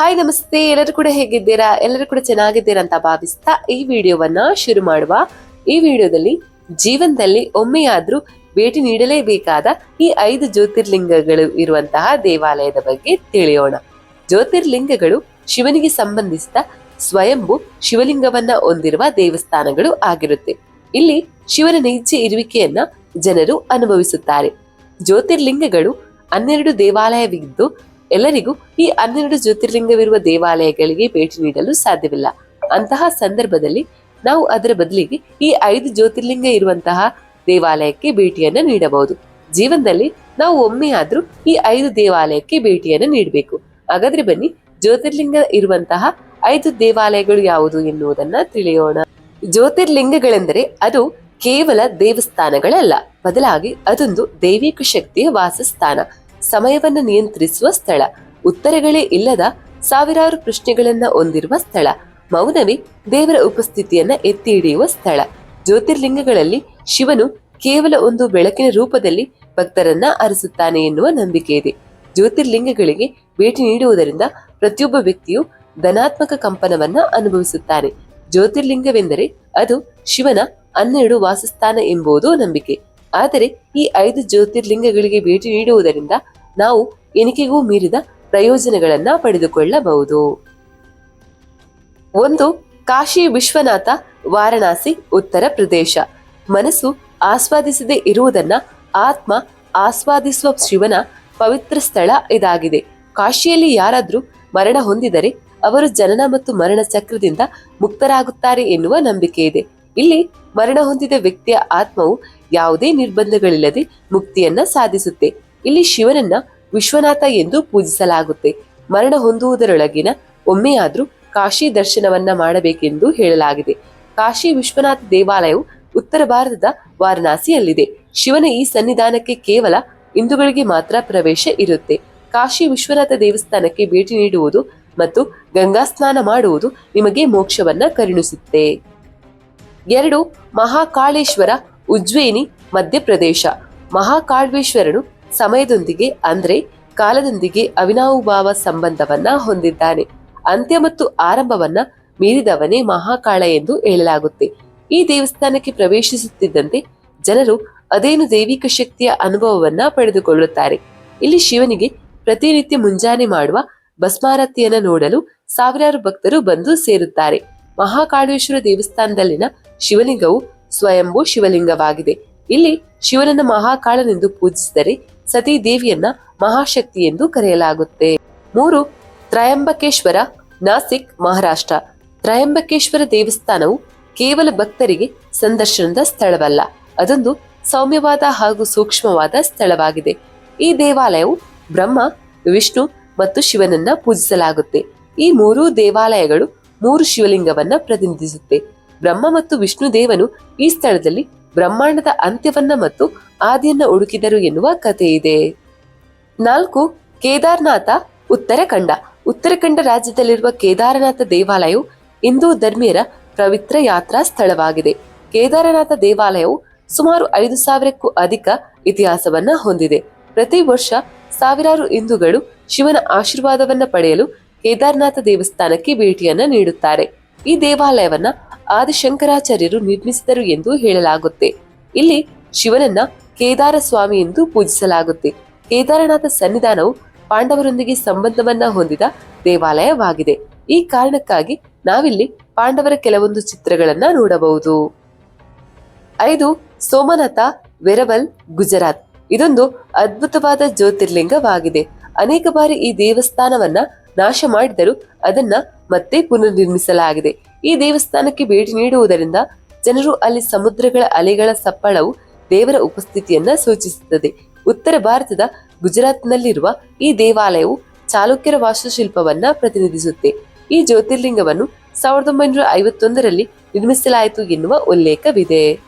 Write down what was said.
Hi ನಮಸ್ತೆ. ಎಲ್ಲರೂ ಕೂಡ ಹೇಗಿದ್ದೀರಾ? ಎಲ್ಲರೂ ಕೂಡ ಚೆನ್ನಾಗಿದ್ದೀರಾ ಅಂತ ಭಾವಿಸ್ತಾ ಈ ವಿಡಿಯೋವನ್ನ ಶುರು ಮಾಡುವ. ಈ ವಿಡಿಯೋದಲ್ಲಿ ಜೀವನದಲ್ಲಿ ಒಮ್ಮೆಯಾದ್ರೂ ಭೇಟಿ ನೀಡಲೇಬೇಕಾದ ಈ ಐದು ಜ್ಯೋತಿರ್ಲಿಂಗಗಳು ಇರುವಂತಹ ದೇವಾಲಯದ ಬಗ್ಗೆ ತಿಳಿಯೋಣ. ಜ್ಯೋತಿರ್ಲಿಂಗಗಳು ಶಿವನಿಗೆ ಸಂಬಂಧಿಸಿದ ಸ್ವಯಂಭು ಶಿವಲಿಂಗವನ್ನ ಹೊಂದಿರುವ ದೇವಸ್ಥಾನಗಳು ಆಗಿರುತ್ತೆ. ಇಲ್ಲಿ ಶಿವನ ನೈಜ ಇರುವಿಕೆಯನ್ನ ಜನರು ಅನುಭವಿಸುತ್ತಾರೆ. ಜ್ಯೋತಿರ್ಲಿಂಗಗಳು ಹನ್ನೆರಡು ದೇವಾಲಯವಿದ್ದು ಎಲ್ಲರಿಗೂ ಈ ಹನ್ನೆರಡು ಜ್ಯೋತಿರ್ಲಿಂಗವಿರುವ ದೇವಾಲಯಗಳಿಗೆ ಭೇಟಿ ನೀಡಲು ಸಾಧ್ಯವಿಲ್ಲ. ಅಂತಹ ಸಂದರ್ಭದಲ್ಲಿ ನಾವು ಅದರ ಬದಲಿಗೆ ಈ ಐದು ಜ್ಯೋತಿರ್ಲಿಂಗ ಇರುವಂತಹ ದೇವಾಲಯಕ್ಕೆ ಭೇಟಿಯನ್ನ ನೀಡಬಹುದು. ಜೀವನದಲ್ಲಿ ನಾವು ಒಮ್ಮೆಯಾದ್ರೂ ಈ ಐದು ದೇವಾಲಯಕ್ಕೆ ಭೇಟಿಯನ್ನು ನೀಡಬೇಕು. ಹಾಗಾದ್ರೆ ಬನ್ನಿ, ಜ್ಯೋತಿರ್ಲಿಂಗ ಇರುವಂತಹ ಐದು ದೇವಾಲಯಗಳು ಯಾವುದು ಎನ್ನುವುದನ್ನ ತಿಳಿಯೋಣ. ಜ್ಯೋತಿರ್ಲಿಂಗಗಳೆಂದರೆ ಅದು ಕೇವಲ ದೇವಸ್ಥಾನಗಳಲ್ಲ, ಬದಲಾಗಿ ಅದೊಂದು ದೈವಿಕ ಶಕ್ತಿಯ ವಾಸಸ್ಥಾನ. ಸಮಯವನ್ನು ನಿಯಂತ್ರಿಸುವ ಸ್ಥಳ. ಉತ್ತರಗಳೇ ಇಲ್ಲದ ಸಾವಿರಾರು ಪ್ರಶ್ನೆಗಳನ್ನ ಹೊಂದಿರುವ ಸ್ಥಳ. ಮೌನವೇ ದೇವರ ಉಪಸ್ಥಿತಿಯನ್ನ ಎತ್ತಿ ಹಿಡಿಯುವ ಸ್ಥಳ. ಜ್ಯೋತಿರ್ಲಿಂಗಗಳಲ್ಲಿ ಶಿವನು ಕೇವಲ ಒಂದು ಬೆಳಕಿನ ರೂಪದಲ್ಲಿ ಭಕ್ತರನ್ನ ಅರಸುತ್ತಾನೆ ಎನ್ನುವ ನಂಬಿಕೆ ಇದೆ. ಜ್ಯೋತಿರ್ಲಿಂಗಗಳಿಗೆ ಭೇಟಿ ನೀಡುವುದರಿಂದ ಪ್ರತಿಯೊಬ್ಬ ವ್ಯಕ್ತಿಯು ಧನಾತ್ಮಕ ಕಂಪನವನ್ನ ಅನುಭವಿಸುತ್ತಾನೆ. ಜ್ಯೋತಿರ್ಲಿಂಗವೆಂದರೆ ಅದು ಶಿವನ ಹನ್ನೆರಡು ವಾಸಸ್ಥಾನ ಎಂಬುದು ನಂಬಿಕೆ. ಆದರೆ ಈ ಐದು ಜ್ಯೋತಿರ್ಲಿಂಗಗಳಿಗೆ ಭೇಟಿ ನೀಡುವುದರಿಂದ ನಾವು ಎಣಿಕೆಗೂ ಮೀರಿದ ಪ್ರಯೋಜನಗಳನ್ನ ಪಡೆದುಕೊಳ್ಳಬಹುದು. ಒಂದು, ಕಾಶಿ ವಿಶ್ವನಾಥ, ವಾರಣಾಸಿ, ಉತ್ತರ ಪ್ರದೇಶ. ಮನಸ್ಸು ಆಸ್ವಾದಿಸದೆ ಇರುವುದನ್ನ ಆತ್ಮ ಆಸ್ವಾದಿಸುವ ಶಿವನ ಪವಿತ್ರ ಸ್ಥಳ ಇದಾಗಿದೆ. ಕಾಶಿಯಲ್ಲಿ ಯಾರಾದರೂ ಮರಣ ಹೊಂದಿದರೆ ಅವರು ಜನನ ಮತ್ತು ಮರಣ ಚಕ್ರದಿಂದ ಮುಕ್ತರಾಗುತ್ತಾರೆ ಎನ್ನುವ ನಂಬಿಕೆ ಇದೆ. ಇಲ್ಲಿ ಮರಣ ಹೊಂದಿದ ವ್ಯಕ್ತಿಯ ಆತ್ಮವು ಯಾವುದೇ ನಿರ್ಬಂಧಗಳಿಲ್ಲದೆ ಮುಕ್ತಿಯನ್ನ ಸಾಧಿಸುತ್ತೆ. ಇಲ್ಲಿ ಶಿವನನ್ನ ವಿಶ್ವನಾಥ ಎಂದು ಪೂಜಿಸಲಾಗುತ್ತೆ. ಮರಣ ಹೊಂದುವುದರೊಳಗಿನ ಒಮ್ಮೆಯಾದ್ರೂ ಕಾಶಿ ದರ್ಶನವನ್ನ ಮಾಡಬೇಕೆಂದು ಹೇಳಲಾಗಿದೆ. ಕಾಶಿ ವಿಶ್ವನಾಥ ದೇವಾಲಯವು ಉತ್ತರ ಭಾರತದ ವಾರಣಾಸಿಯಲ್ಲಿದೆ. ಶಿವನ ಈ ಸನ್ನಿಧಾನಕ್ಕೆ ಕೇವಲ ಹಿಂದೂಗಳಿಗೆ ಮಾತ್ರ ಪ್ರವೇಶ ಇರುತ್ತೆ. ಕಾಶಿ ವಿಶ್ವನಾಥ ದೇವಸ್ಥಾನಕ್ಕೆ ಭೇಟಿ ನೀಡುವುದು ಮತ್ತು ಗಂಗಾ ಸ್ನಾನ ಮಾಡುವುದು ನಿಮಗೆ ಮೋಕ್ಷವನ್ನ ಕರುಣಿಸುತ್ತೆ. ಎರಡು ಮಹಾಕಾಳೇಶ್ವರ, ಉಜ್ವೇನಿ, ಮಧ್ಯಪ್ರದೇಶ. ಮಹಾಕಾಳ್ವೇಶ್ವರನು ಸಮಯದೊಂದಿಗೆ ಅಂದ್ರೆ ಕಾಲದೊಂದಿಗೆ ಅವಿನಾವುಭಾವ ಸಂಬಂಧವನ್ನ ಹೊಂದಿದ್ದಾನೆ. ಅಂತ್ಯ ಮತ್ತು ಆರಂಭವನ್ನ ಮೀರಿದವನೇ ಮಹಾಕಾಳ ಎಂದು ಹೇಳಲಾಗುತ್ತೆ. ಈ ದೇವಸ್ಥಾನಕ್ಕೆ ಪ್ರವೇಶಿಸುತ್ತಿದ್ದಂತೆ ಜನರು ಅದೇನು ದೈವಿಕ ಶಕ್ತಿಯ ಅನುಭವವನ್ನ ಪಡೆದುಕೊಳ್ಳುತ್ತಾರೆ. ಇಲ್ಲಿ ಶಿವನಿಗೆ ಪ್ರತಿನಿತ್ಯ ಮುಂಜಾನೆ ಮಾಡುವ ಭಸ್ಮಾರತಿಯನ್ನು ನೋಡಲು ಸಾವಿರಾರು ಭಕ್ತರು ಬಂದು ಸೇರುತ್ತಾರೆ. ಮಹಾಕಾಳೇಶ್ವರ ದೇವಸ್ಥಾನದಲ್ಲಿನ ಶಿವಲಿಂಗವು ಸ್ವಯಂಭೂ ಶಿವಲಿಂಗವಾಗಿದೆ. ಇಲ್ಲಿ ಶಿವನನ್ನ ಮಹಾಕಾಳನೆಂದು ಪೂಜಿಸಿದರೆ ಸತೀ ದೇವಿಯನ್ನ ಮಹಾಶಕ್ತಿ ಎಂದು ಕರೆಯಲಾಗುತ್ತೆ. ಮೂರು, ತ್ರಯಂಬಕೇಶ್ವರ, ನಾಸಿಕ್, ಮಹಾರಾಷ್ಟ್ರ. ತ್ರಯಂಬಕೇಶ್ವರ ದೇವಸ್ಥಾನವು ಕೇವಲ ಭಕ್ತರಿಗೆ ಸಂದರ್ಶನದ ಸ್ಥಳವಲ್ಲ, ಅದೊಂದು ಸೌಮ್ಯವಾದ ಹಾಗೂ ಸೂಕ್ಷ್ಮವಾದ ಸ್ಥಳವಾಗಿದೆ. ಈ ದೇವಾಲಯವು ಬ್ರಹ್ಮ, ವಿಷ್ಣು ಮತ್ತು ಶಿವನನ್ನ ಪೂಜಿಸಲಾಗುತ್ತೆ. ಈ ಮೂರೂ ದೇವಾಲಯಗಳು ಮೂರು ಶಿವಲಿಂಗವನ್ನ ಪ್ರತಿನಿಧಿಸುತ್ತೆ. ಬ್ರಹ್ಮ ಮತ್ತು ವಿಷ್ಣು ದೇವನು ಈ ಸ್ಥಳದಲ್ಲಿ ಬ್ರಹ್ಮಾಂಡದ ಅಂತ್ಯವನ್ನ ಮತ್ತು ಆದಿಯನ್ನ ಹುಡುಕಿದರು ಎನ್ನುವ ಕಥೆ ಇದೆ. ನಾಲ್ಕು, ಕೇದಾರನಾಥ ಉತ್ತರಖಂಡ. ಉತ್ತರಾಖಂಡ ರಾಜ್ಯದಲ್ಲಿರುವ ಕೇದಾರನಾಥ ದೇವಾಲಯವು ಹಿಂದೂ ಧರ್ಮೀಯರ ಪವಿತ್ರ ಯಾತ್ರಾ ಸ್ಥಳವಾಗಿದೆ. ಕೇದಾರನಾಥ ದೇವಾಲಯವು ಸುಮಾರು ಐದು ಸಾವಿರಕ್ಕೂ ಅಧಿಕ ಇತಿಹಾಸವನ್ನ ಹೊಂದಿದೆ. ಪ್ರತಿ ವರ್ಷ ಸಾವಿರಾರು ಹಿಂದೂಗಳು ಶಿವನ ಆಶೀರ್ವಾದವನ್ನ ಪಡೆಯಲು ಕೇದಾರನಾಥ ದೇವಸ್ಥಾನಕ್ಕೆ ಭೇಟಿಯನ್ನ ನೀಡುತ್ತಾರೆ. ಈ ದೇವಾಲಯವನ್ನ ಆದಿಶಂಕರಾಚಾರ್ಯರು ನಿರ್ಮಿಸಿದರು ಎಂದು ಹೇಳಲಾಗುತ್ತೆ. ಇಲ್ಲಿ ಶಿವನನ್ನ ಕೇದಾರ ಸ್ವಾಮಿ ಎಂದು ಪೂಜಿಸಲಾಗುತ್ತೆ. ಕೇದಾರನಾಥ ಸನ್ನಿಧಾನವು ಪಾಂಡವರೊಂದಿಗೆ ಸಂಬಂಧವನ್ನ ಹೊಂದಿದ ದೇವಾಲಯವಾಗಿದೆ. ಈ ಕಾರಣಕ್ಕಾಗಿ ನಾವಿಲ್ಲಿ ಪಾಂಡವರ ಕೆಲವೊಂದು ಚಿತ್ರಗಳನ್ನ ನೋಡಬಹುದು. ಐದು, ಸೋಮನಾಥ, ವೆರವಲ್, ಗುಜರಾತ್. ಇದೊಂದು ಅದ್ಭುತವಾದ ಜ್ಯೋತಿರ್ಲಿಂಗವಾಗಿದೆ. ಅನೇಕ ಬಾರಿ ಈ ದೇವಸ್ಥಾನವನ್ನ ನಾಶ ಮಾಡಿದರೂ ಅದನ್ನ ಮತ್ತೆ ಪುನರ್ನಿರ್ಮಿಸಲಾಗಿದೆ. ಈ ದೇವಸ್ಥಾನಕ್ಕೆ ಭೇಟಿ ನೀಡುವುದರಿಂದ ಜನರು ಅಲ್ಲಿ ಸಮುದ್ರಗಳ ಅಲೆಗಳ ಸಪ್ಪಳವು ದೇವರ ಉಪಸ್ಥಿತಿಯನ್ನ ಸೂಚಿಸುತ್ತದೆ. ಉತ್ತರ ಭಾರತದ ಗುಜರಾತ್ನಲ್ಲಿರುವ ಈ ದೇವಾಲಯವು ಚಾಲುಕ್ಯರ ವಾಸ್ತುಶಿಲ್ಪವನ್ನ ಪ್ರತಿನಿಧಿಸುತ್ತೆ. ಈ ಜ್ಯೋತಿರ್ಲಿಂಗವನ್ನು ಸಾವಿರದ ಒಂಬೈನೂರ ಐವತ್ತೊಂದರಲ್ಲಿ ನಿರ್ಮಿಸಲಾಯಿತು ಎನ್ನುವ ಉಲ್ಲೇಖವಿದೆ.